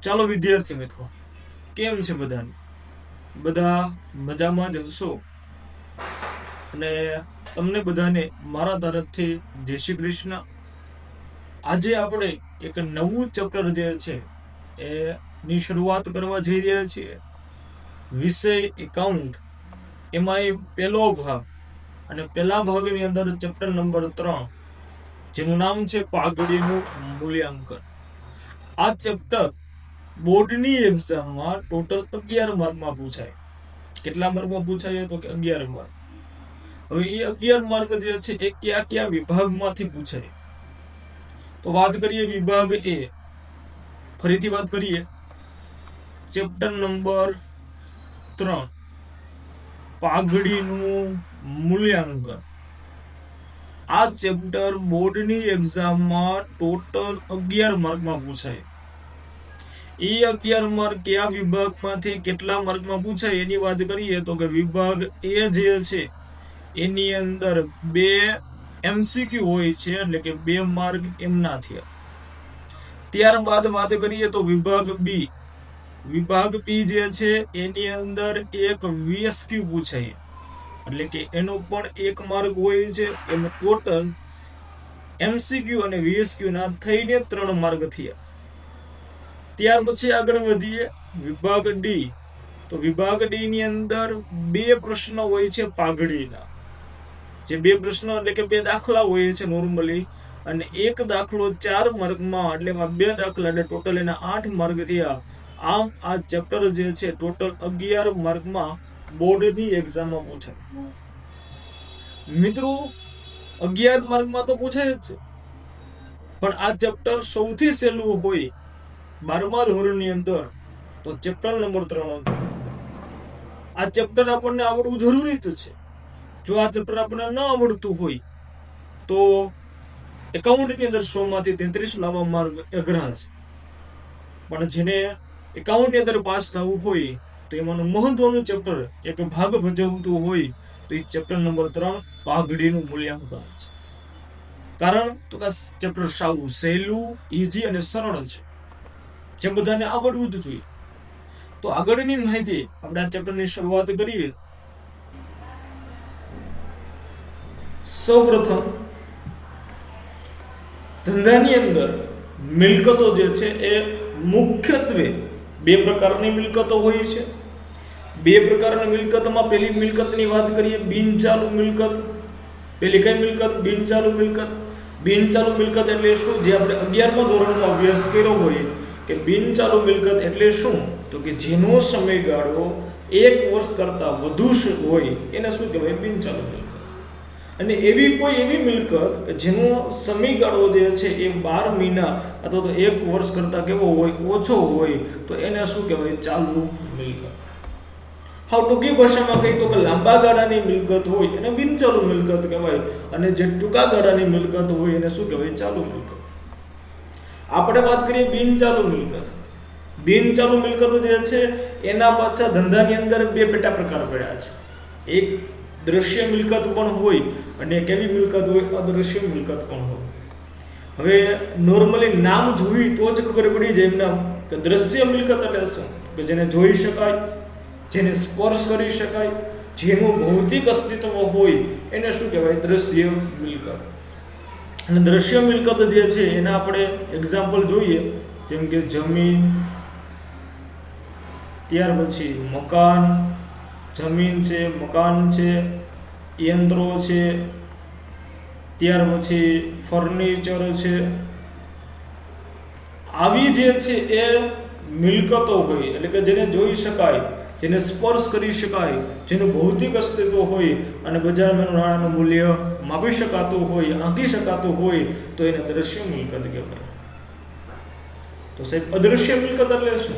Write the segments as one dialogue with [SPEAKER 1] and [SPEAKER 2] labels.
[SPEAKER 1] ચાલો વિદ્યાર્થી મિત્રો, કેમ છે બધાને? બધા મજામાં જ હશો? અને તમને બધાને મારા તરફથી જય શ્રી કૃષ્ણ. આજે આપણે એક નવું ચેપ્ટર જે છે, એની શરૂઆત કરવા જઈ રહ્યા છીએ. વિષય એકાઉન્ટ. એમાં એ પહેલો ભાગ અને પહેલા ભાગની અંદર ચેપ્ટર નંબર ત્રણ, જેનું નામ છે પાઘડીનું મૂલ્યાંકન. આ ચેપ્ટર બોર્ડની એક્ઝામમાં ટોટલ અગિયાર માર્કમાં પૂછાય. કેટલા માર્કમાં પૂછાય તો કે અગિયાર માર્ક. હવે એ અગિયાર માર્ક જે છે એ કયા કયા વિભાગમાંથી પૂછાય? તો વાત કરીએ વિભાગ એ. ફરીથી વાત કરીએ. ચેપ્ટર નંબર ત્રણ. પાઘડીનું મૂલ્યાંકન. આ ચેપ્ટર બોર્ડની એક્ઝામમાં ટોટલ અગિયાર માર્કમાં પૂછાય. એ અગિયાર માર્ક કયા વિભાગમાંથી કેટલા માર્કમાં પૂછાય એની વાત કરીએ તો કે વિભાગ એ જે છે, એની અંદર બે એમસીક્યુ હોય છે, એટલે કે બે માર્ક એમના થયા. ત્યારબાદ વાત કરીએ તો વિભાગ બી વિભાગ બી જે છે, એની અંદર એક વીએસક્યુ પૂછાય. એટલે કે એનો પણ એક માર્ક હોય છે, એમ ટોટલ એમસીક્યુ અને વીએસક્યુ ના થઈને ત્રણ માર્ક થયા. ત્યાર પછી આગળ વધીએ વિભાગ ડી તો વિભાગ ડી ની અંદર બે પ્રશ્નો હોય છે પાઘડીના. જે બે પ્રશ્નો એટલે કે બે દાખલા હોય છે નોર્મલી અને એક દાખલો ચાર માર્કમાં એટલે બે દાખલા એટલે ટોટલ એના આઠ માર્ક થયા. આમ આ ચેપ્ટર જે છે ટોટલ અગિયાર માર્કમાં બોર્ડની એક્ઝામમાં પૂછાય. મિત્રો, અગિયાર માર્કમાં તો પૂછાય જ છે. પણ આ ચેપ્ટર સૌથી સહેલું હોય બારમા ધોરણની અંદર, તો ચેપ્ટર નંબર ત્રણ આ ચેપ્ટર આપણને આવડવું જરૂરી જ છે. જો આ ચેપ્ટર આપણને ન આવડતું હોય, તો એકાઉન્ટની અંદર સો માંથી તેત્રીસ લાવવા માર્ગ અઘરા છે. પણ જેને એકાઉન્ટની અંદર પાસ થવું હોય, તો એમાંનું મહત્વનું ચેપ્ટર એક ભાગ ભજવતું હોય, તો એ ચેપ્ટર નંબર ત્રણ પાઘડીનું મૂલ્યાંકન છે. કારણ તો કે ચેપ્ટર સાવ સહેલું ઇઝી અને સરળ છે. જે બધાને આવડવું જ જોઈએ. તો આગળની માહિતી આપણે આ ચેપ્ટરની શરૂઆત કરીએ. સૌપ્રથમ, ધંધાની અંદર મિલકતો જે છે એ મુખ્યત્વે બે પ્રકારની મિલકતો હોય છે. બે પ્રકારની મિલકતમાં પેલી મિલકતની વાત કરીએ, બિનચાલુ મિલકત. પેલી કઈ મિલકત? બિનચાલુ મિલકત. બિનચાલુ મિલકત એટલે શું? જે આપણે અગિયારમા ધોરણમાં અભ્યાસ કર્યો હોય કે બિનચાલુ મિલકત એટલે શું? તો કે જેનો સમયગાળો એક વર્ષ કરતાં વધુ હોય, એને શું કહેવાય? બિનચાલુ મિલકત. અને એવી કોઈ એવી મિલકત કે જેનો સમયગાળો જે છે એ બાર મહિના અથવા તો એક વર્ષ કરતાં કેવો હોય, ઓછો હોય, તો એને શું કહેવાય? ચાલુ મિલકત. હાવ ટૂંકી ભાષામાં કહી તો કે લાંબા ગાળાની મિલકત હોય, એને બિનચાલુ મિલકત કહેવાય. અને જે ટૂંકા ગાળાની મિલકત હોય, એને શું કહેવાય? ચાલુ મિલકત. આપણે વાત કરીએ બિનચાલુ મિલકત. બિનચાલુ મિલકત જે છે, એના પાછા ધંધાની અંદર બે પેટા પ્રકાર પડ્યા છે. એક દ્રશ્ય મિલકત પણ હોય અને કેવી મિલકત હોય, અદ્રશ્ય મિલકત પણ હોય. હવે નોર્મલી નામ જોઈ તો જ ખબર પડી જાય એમના કે દ્રશ્ય મિલકત એટલે શું? કે જેને જોઈ શકાય, જેને સ્પર્શ કરી શકાય, જેનું ભૌતિક અસ્તિત્વ હોય, એને શું કહેવાય? દ્રશ્ય મિલકત. અને દ્રશ્ય મિલકત જે છે, એના આપણે એક્ઝામ્પલ જોઈએ, જેમ કે જમીન, ત્યાર પછી મકાન, જમીન છે, મકાન છે, યંત્રો છે, ત્યાર પછી ફર્નિચર છે. આવી જે છે એ મિલકતો હોય, એટલે કે જેને જોઈ શકાય, જેને સ્પર્શ કરી શકાય, જેનું ભૌતિક અસ્તિત્વ હોય, અને બજારમાં નાણાંનું મૂલ્ય માપી શકાતું હોય આંકી શકાતું હોય, તો એને દ્રશ્ય મિલકત કહેવાય. તો સાહેબ, અદ્રશ્ય મિલકત એટલે શું?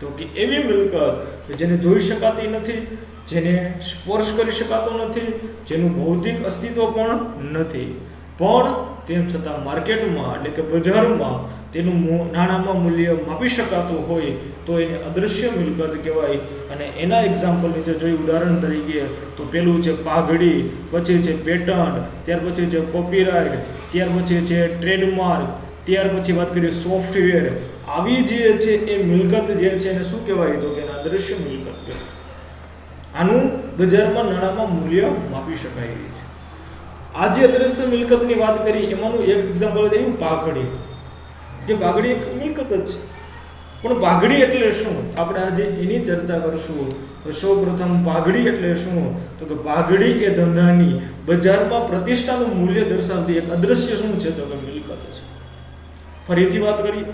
[SPEAKER 1] તો કે એવી મિલકત કે જેને જોઈ શકાતી નથી, જેને સ્પર્શ કરી શકાતો નથી, જેનું ભૌતિક અસ્તિત્વ પણ નથી. પણ તેમ છતાં માર્કેટમાં એટલે કે બજારમાં તેનું નાણાંમાં મૂલ્ય માપી શકાતું હોય તો એને અદૃશ્ય મિલકત કહેવાય. અને એના એક્ઝામ્પલ નીચે જોઈએ ઉદાહરણ તરીકે તો પેલું છે પાઘડી, પછી છે પેટન્ટ, ત્યાર પછી છે કોપીરાઇટ ત્યાર પછી છે ટ્રેડમાર્ક ત્યાર પછી વાત કરીએ સોફ્ટવેર આવી જે છે એ મિલકત જે છે એને શું કહેવાય? તો કે એને અદૃશ્ય મિલકત કહેવાય. આનું બજારમાં નાણાંમાં મૂલ્ય માપી શકાય એવી છે આજે અદ્રશ્ય મિલકતની વાત કરી, એમાંનું એક એક્ઝામ્પલ એવું પાઘડી કે પાઘડી એક મિલકત જ છે. પણ પાઘડી એટલે શું? આપણે આજે એની ચર્ચા કરશું. તો સૌ પ્રથમ પાઘડી એટલે શું? તો કે પાઘડી એ ધંધાની બજારમાં પ્રતિષ્ઠાનું મૂલ્ય દર્શાવતી એક અદ્રશ્ય શું છે? તો કે મિલકત છે. ફરીથી વાત કરીએ.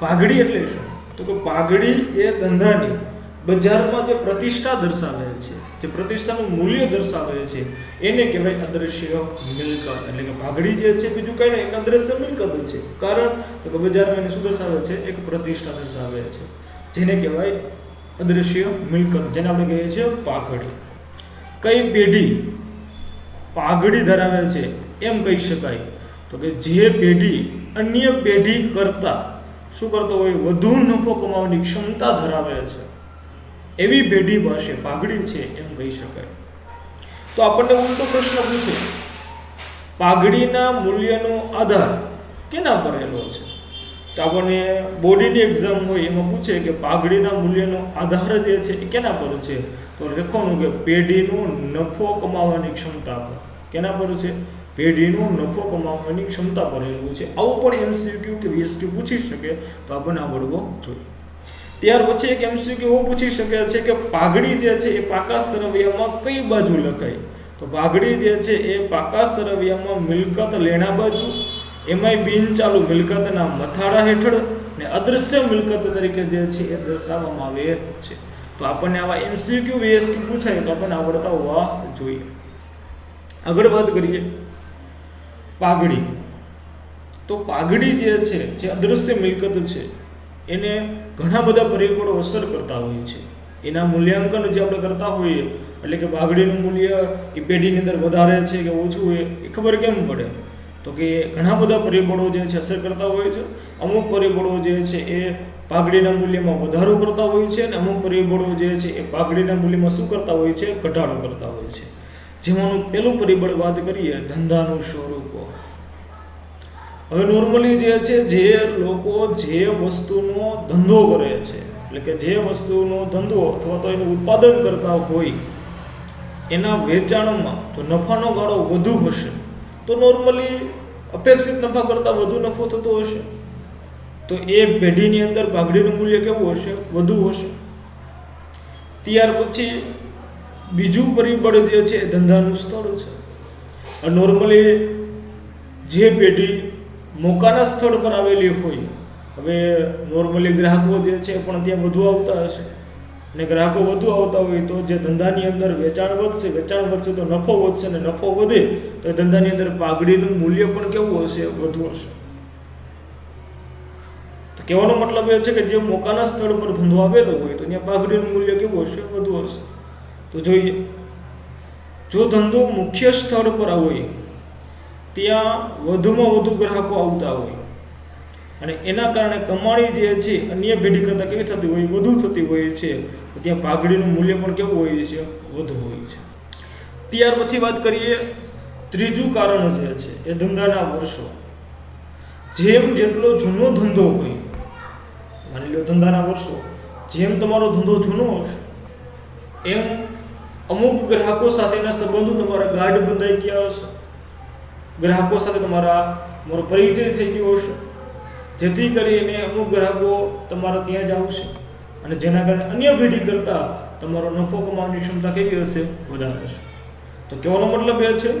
[SPEAKER 1] પાઘડી એટલે શું? તો કે પાઘડી એ ધંધાની બજારમાં જે પ્રતિષ્ઠા દર્શાવે છે, જે પ્રતિષ્ઠાનું મૂલ્ય દર્શાવે છે, એને કહેવાય અદ્રશ્ય મિલકત. એટલે કે પાઘડી જે છે, બીજું કંઈ નહીં, એક અદ્રશ્ય મિલકત છે. કારણ તો કે બજારમાં એને શું દર્શાવે છે? એક પ્રતિષ્ઠા દર્શાવે છે. જેને કહેવાય અદ્રશ્ય મિલકત, જેને આપણે કહીએ છીએ પાઘડી. કઈ પેઢી પાઘડી ધરાવે છે, એમ કહી શકાય. તો કે જે પેઢી અન્ય પેઢી કરતા શું કરતો હોય? વધુ નફો કમાવાની ક્ષમતા ધરાવે છે. એવી પેઢી પાસે પાઘડી છે એમ કહી શકાય. તો આપણને ઉલટો પ્રશ્ન પૂછે, પાઘડીના મૂલ્યનો આધાર કેના પર રહેલો છે? તો આપણને બોડીની એક્ઝામ હોય એમાં પૂછે કે પાઘડીના મૂલ્યનો આધાર જે છે એ કેના પર છે? તો લખવાનું કે પેઢીનું નફો કમાવાની ક્ષમતા પર. કેના પર છે? પેઢીનું નફો કમાવાની ક્ષમતા પર રહેલું છે. આવું પણ એમસીક્યુ કે વીએસક્યુ પૂછી શકે તો આપણને આવડવો જોઈએ. ત્યાર પછી એક એમસીક્યુ એવો પૂછી શકે છે કે પાઘડી જે છે એ પાકા સરવૈયામાં કઈ બાજુ લખાય તો પાઘડી જે છે એ પાકા સરવૈયામાં મિલકત લેણા બાજુ, એમાંય બિન ચાલુ મિલકતના મથાળા હેઠળ ને અદૃશ્ય મિલકત તરીકે જે છે એ દર્શાવવામાં આવે છે. તો આપણને આવા એમસીક્યુ વીએસક્યુ પૂછાય તો આપણને આવડતા હોવા જોઈએ. આગળ વાત કરીએ. પાઘડી. તો પાઘડી જે છે, જે અદૃશ્ય મિલકત છે એને ઘણા બધા પરિબળો અસર કરતા હોય છે. એના મૂલ્યાંકન જે આપણે કરતા હોઈએ, એટલે કે પાઘડીનું મૂલ્ય એ પેઢીની અંદર વધારે છે કે ઓછું હોય, એ ખબર કેમ પડે? તો કે ઘણા બધા પરિબળો જે છે અસર કરતા હોય છે. અમુક પરિબળો જે છે એ પાઘડીના મૂલ્યમાં વધારો કરતા હોય છે અને અમુક પરિબળો જે છે એ પાઘડીના મૂલ્યમાં શું કરતા હોય છે? ઘટાડો કરતા હોય છે. જેમાંનું પહેલું પરિબળ વાત કરીએ ધંધાનું સ્વરૂપો. હવે નોર્મલી જે છે, જે લોકો જે વસ્તુનો ધંધો કરે છે, એટલે કે જે વસ્તુનો ધંધો અથવા તો એનું ઉત્પાદન કરતા હોય, એના વેચાણમાં જો નફાનો ગાળો વધુ હશે. તો નોર્મલી અપેક્ષિત નફા કરતાં વધુ નફો થતો હશે. તો એ પેઢીની અંદર પાઘડીનું મૂલ્ય કેવું હશે? વધુ હશે. ત્યાર પછી બીજું પરિબળ જે છે, એ ધંધાનું સ્થળ છે. નોર્મલી જે પેઢી મોકાના સ્થળ પર આવેલી હોય. હવે નોર્મલી ગ્રાહકો જે છે પણ ત્યાં વધુ આવતા હશે. અને ગ્રાહકો વધુ આવતા હોય તો જે ધંધાની અંદર વેચાણ વધશે વેચાણ વધશે તો નફો વધશે અને નફો વધે તો ધંધાની અંદર પાઘડીનું મૂલ્ય પણ કેવું હશે? વધુ હશે. કહેવાનો મતલબ એ છે કે જે મોકાના સ્થળ પર ધંધો આવેલો હોય તો ત્યાં પાઘડીનું મૂલ્ય કેવું હશે? વધુ હશે. તો જોઈએ. જો ધંધો મુખ્ય સ્થળ પર હોય ત્યાં વધુમાં વધુ ગ્રાહકો આવતા હોય. અને એના કારણે કમાણી જે છે, અન્ય પેઢી કરતાં કેવી થતી હોય, વધુ થતી હોય છે. ત્યાં પાઘડીનું મૂલ્ય પણ કેવું હોય છે, વધુ હોય છે. ત્યાર પછી વાત કરીએ, ત્રીજું કારણ જે છે, એ ધંધાના વર્ષો. જેમ જેટલો જૂનો ધંધો હોય, માની લો ધંધાના વર્ષો, જેમ તમારો ધંધો જૂનો હશે, એમ અમુક ગ્રાહકો સાથેના સંબંધો તમારા ગાઢ બંધાઈ ગયા હશે. ગ્રાહકો સાથે તમારા મારો પરિચય થઈ ગયો હશે. જેથી કરીને અમુક ગ્રાહકો તમારા ત્યાં જ આવશે અને જેના કારણે અન્ય પેઢી કરતાં તમારો નફો કમાવાની ક્ષમતા કેવી હશે? વધારે હશે. તો કહેવાનો મતલબ એ છે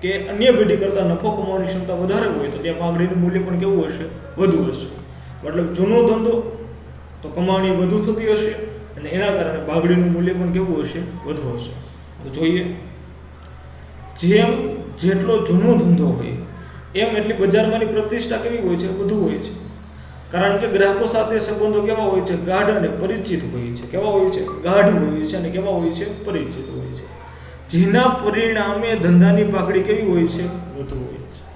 [SPEAKER 1] કે અન્ય પેઢી કરતાં નફો કમાવાની ક્ષમતા વધારે હોય તો ત્યાં પાઘડીનું મૂલ્ય પણ કેવું હશે? વધુ હશે. મતલબ જૂનો ધંધો તો કમાણી વધુ થતી હશે અને એના કારણે બાગડીનું મૂલ્ય પણ કેવું હશે? વધુ હશે. તો જોઈએ. જેમ જેટલો જૂનો ધંધો હોય, એમ એટલી બજારમાંની પ્રતિષ્ઠા કેવી હોય છે? વધુ હોય છે. કારણ કે ગ્રાહકો સાથે સંબંધો કેવા હોય છે? ગાઢ અને પરિચિત હોય છે. કેવા હોય છે? ગાઢ હોય છે અને કેવા હોય છે? પરિચિત હોય છે. જેના પરિણામે ધંધાની પાકડી કેવી હોય છે? વધુ હોય છે.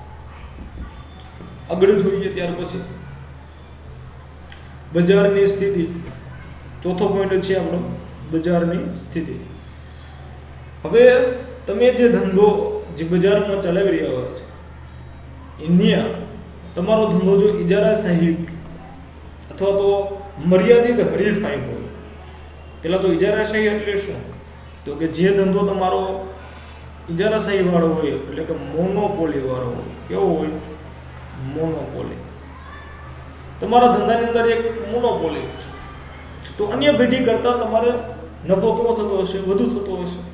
[SPEAKER 1] આગળ જોઈએ ત્યાર પછી. બજારની સ્થિતિ. ચોથો પોઈન્ટ છે આપણો બજારની સ્થિતિ. હવે તમે જે ધંધો જે બજારમાં ચલાવી રહ્યા હોય છે. ઇન્ડિયા તમારો ધંધો જો ઇજારાશાહી અથવા તો મર્યાદિત હરીફાઈ હોય પહેલાં તો ઇજારાશાહી એટલે શું? તો કે જે ધંધો તમારો ઇજારાશાહી વાળો હોય, એટલે કે મોનોપોલી વાળો હોય, કેવો હોય? મોનોપોલી તમારા ધંધાની અંદર એક મોનોપોલી છે. તો અન્ય પેઢી કરતાં તમારે નફો કેવો થતો હશે? વધુ થતો હશે?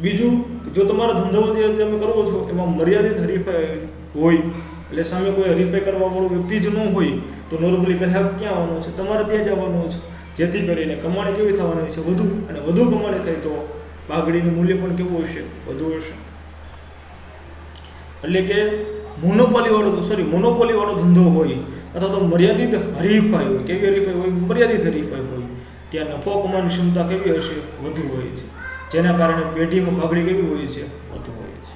[SPEAKER 1] બીજું જો તમારો ધંધો જે તમે કરવો છો, એમાં મર્યાદિત હરીફાઈ હોય, એટલે સામે કોઈ હરીફાઈ કરવાવાળો વ્યક્તિ જ ન હોય, તો નોર્મલી ગ્રાહક ક્યાં આવવાનો છે? તમારે ત્યાં જવાનો છે. જેથી કરીને કમાણી કેવી થવાની છે? વધુ અને વધુ કમાણી થાય તો પાઘડીનું મૂલ્ય પણ કેવું હશે? વધુ હશે. એટલે કે મોનોપોલીવાળો સોરી મોનોપોલીવાળો ધંધો હોય, અથવા તો મર્યાદિત હરીફાઈ હોય. કેવી હરીફાઈ હોય? મર્યાદિત હરીફાઈ હોય. ત્યાં નફો કમાવાની ક્ષમતા કેવી હશે? વધુ હોય છે. જેના કારણે પેઢીમાં પાઘડી કેવી હોય છે? વધુ હોય છે.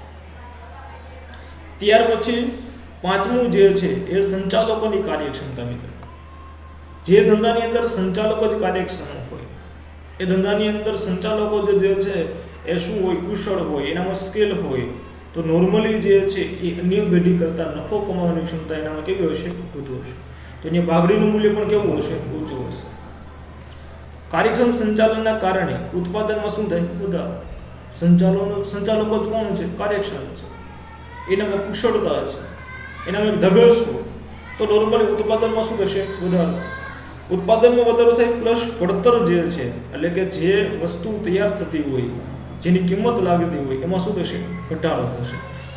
[SPEAKER 1] ત્યાર પછી પાંચમું જે છે એ સંચાલકોની કાર્યક્ષમતા મિત્રો. જે ધંધાની અંદર સંચાલકો જ કાર્યક્ષમ હોય. એ ધંધાની અંદર સંચાલકો જે જે છે એ શું હોય? કુશળ હોય એનામાં સ્કેલ હોય. તો નોર્મલી જે છે એ અન્ય પેઢી કરતાં નફો કમાવાની ક્ષમતા એનામાં કેવી હશે? વધુ હશે. તો એની બાગડીનું મૂલ્ય પણ કેવું હશે? ઊંચું હશે. કાર્યક્ષમ સંચાલનના કારણે ઉત્પાદનમાં શું થાય? વધારો સંચાલનો સંચાલકો જ કોણ છે? કાર્યક્ષમ છે. એનામાં કુશળતા છે. એનામાં ધગશ હોય. તો નોર્મલી ઉત્પાદનમાં શું થશે? વધારો ઉત્પાદનમાં વધારો થાય પ્લસ પડતર જે છે, એટલે કે જે વસ્તુ તૈયાર થતી હોય, જેની કિંમત લાગતી હોય, એમાં શું થશે? ઘટાડો થશે.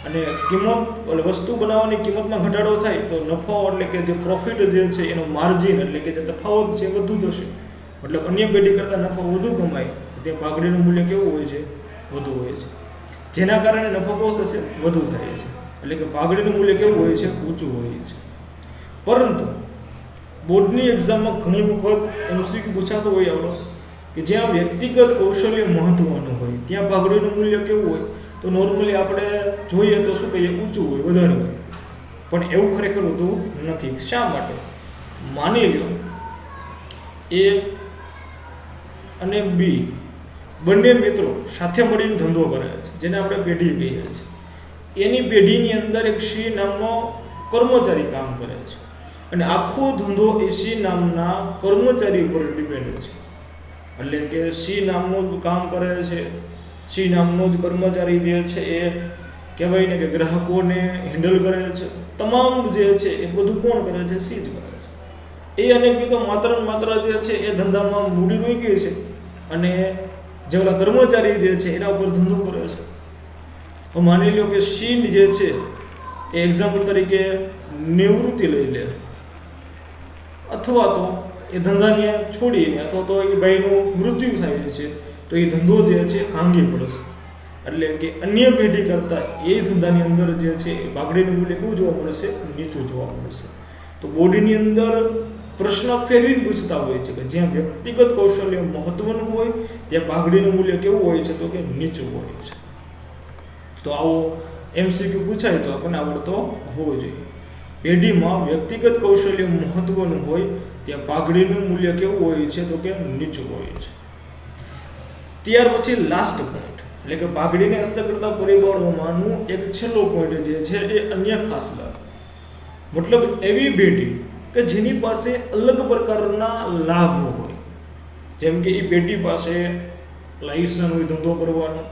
[SPEAKER 1] અને કિંમત એટલે વસ્તુ બનાવવાની કિંમતમાં ઘટાડો થાય તો નફો, એટલે કે જે પ્રોફિટ જે છે, એનો માર્જિન એટલે કે જે તફાવત છે, એ વધુ થશે. મતલબ અન્ય પેઢી કરતાં નફો વધુ કમાય, તો તે પાઘડીનું મૂલ્ય કેવું હોય છે? વધુ હોય છે. જેના કારણે નફો કેવો થશે? વધુ થાય છે. એટલે કે પાઘડીનું મૂલ્ય કેવું હોય છે? ઊંચું હોય છે. પરંતુ બોર્ડની એક્ઝામમાં ઘણી વખત એમસીક્યુ પૂછાતો હોય આપણો કે જ્યાં વ્યક્તિગત કૌશલ્ય મહત્વનું હોય, ત્યાં પાઘડીનું મૂલ્ય કેવું હોય? તો નોર્મલી આપણે જોઈએ તો શું કહીએ? ઊંચું હોય, વધારે હોય. પણ એવું ખરેખર હોતું નથી. શા માટે? માની લો એ અને બી બંને મિત્રો સાથે મળીને ધંધો કરે છે, જેને આપણે પેઢી કહીએ છીએ. એની પેઢીની અંદર એક સિંહ નામનો કર્મચારી કામ કરે છે. અને આખો ધંધો એ સિંહ નામના કર્મચારી ઉપર ડિપેન્ડ છે. એટલે કે સિંહ નામનું કામ કરે છે સિંહ નામનો જ કર્મચારી જે છે એ કહેવાય ને કે ગ્રાહકોને હેન્ડલ કરે છે. તમામ જે છે એ બધું કોણ કરે છે? સી જ કરે એ અનેક તો માત્ર ને માત્ર જે છે એ ધંધામાં મૂડી મૂકી છે. અને જે ઓલા કર્મચારી જે છે એના ઉપર ધંધો કરે છે. હવે માની લો કે શીન જે છે એ એક્ઝામ્પલ તરીકે નિવૃત્તિ લઈ લે. અથવા તો એ ધંધાને છોડીને અથવા તો એ ભાઈનું મૃત્યુ થાય છે, તો એ ધંધો જે છે ભાંગી પડશે એટલે કે અન્ય પેઢી કરતાં એ ધંધાની અંદર જે છે એ બાગડીનું મૂલ્ય કેવું જોવા મળશે નીચું જોવા મળશે તો બોડીની અંદર પ્રશ્ન ફેરવીને પૂછતા હોય છે કે જ્યાં વ્યક્તિગત કૌશલ્ય મહત્વનું હોય, ત્યાં બાગડીનું મૂલ્ય કેવું હોય છે તો કે નીચું હોય છે. તો આવો એમસીક્યુ પૂછાય તો આપણને આવડતો હોવો જોઈએ. પેઢીમાં વ્યક્તિગત કૌશલ્ય મહત્વનું હોય, ત્યાં પાઘડીનું મૂલ્ય કેવું હોય છે તો કે નીચું હોય છે. ત્યાર પછી લાસ્ટ પોઈન્ટ એટલે કે પાઘડીને અસર કરતા પરિબળોમાંનું એક છેલ્લો પોઈન્ટ જે છે એ અન્ય ખાસ લાભ મતલબ એવી પેઢી કે જેની પાસે અલગ પ્રકારના લાભો હોય. જેમ કે એ પેઢી પાસે લાઇસન્સ હોય, ધંધો કરવાનો.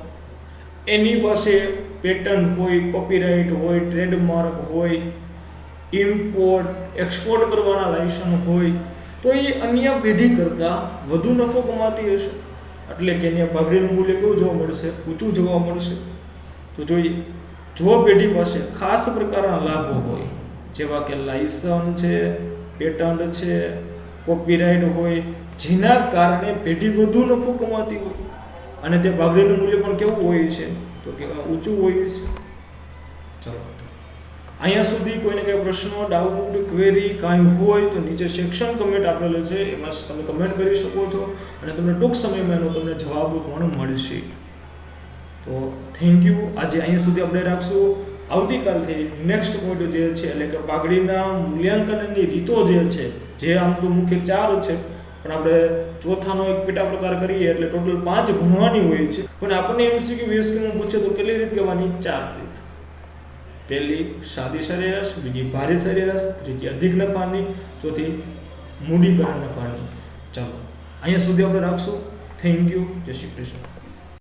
[SPEAKER 1] એની પાસે પેટર્ન હોય કોપીરાઇટ હોય ટ્રેડમાર્ક હોય ઇમ્પોર્ટ એક્સપોર્ટ કરવાના લાઇસન્સ હોય, તો એ અન્ય પેઢી કરતાં વધુ નફો કમાતી હશે. એટલે કે એને ભાગરીનું મૂલ્ય કેવું જોવા મળશે? ઊંચું જોવા મળશે. તો જોઈએ જો પેઢી પાસે ખાસ પ્રકારના લાભો હોય જેવા કે લાયસન છે, પેટન્ટ છે, કોપીરાઇટ હોય, જેના કારણે પેઢી વધુ નફો કમાતી હોય. અને તે ભાગરીનું મૂલ્ય પણ કેવું હોય છે? તો કે ઊંચું હોય છે. ચલો. અહીંયા સુધી કોઈને કંઈ પ્રશ્નો, ડાઉટ, ક્વેરી કાંઈ હોય તો નીચે સેક્શન કમેન્ટ આપેલો છે. એમાં તમે કમેન્ટ કરી શકો છો અને તમને ટૂંક સમયમાં એનો તમને જવાબ પણ મળશે. તો થેન્ક યુ. આજે અહીંયા સુધી આપણે રાખશું. આવતીકાલથી નેક્સ્ટ પોઈન્ટ જે છે, એટલે કે પાઘડીના મૂલ્યાંકનની રીતો જે છે, જે આમ તો મુખ્ય ચાર છે, પણ આપણે ચોથાનો એક પેટા પ્રકાર કરીએ એટલે ટોટલ પાંચ ભણવાની હોય છે. પણ આપણને એમસીક્યુ વીએસક્યુમાં પૂછે તો કેટલી રીત કહેવાની? ચાર રીત. પહેલી, સાદી સરેરાશ, બીજી ભારે સરેરાશ, ત્રીજી અધિક નફાની, ચોથી મૂડીકરણ નફાની. ચાલો, અહીંયા સુધી આપણે રાખશું. થેન્ક યુ જય શ્રી કૃષ્ણ.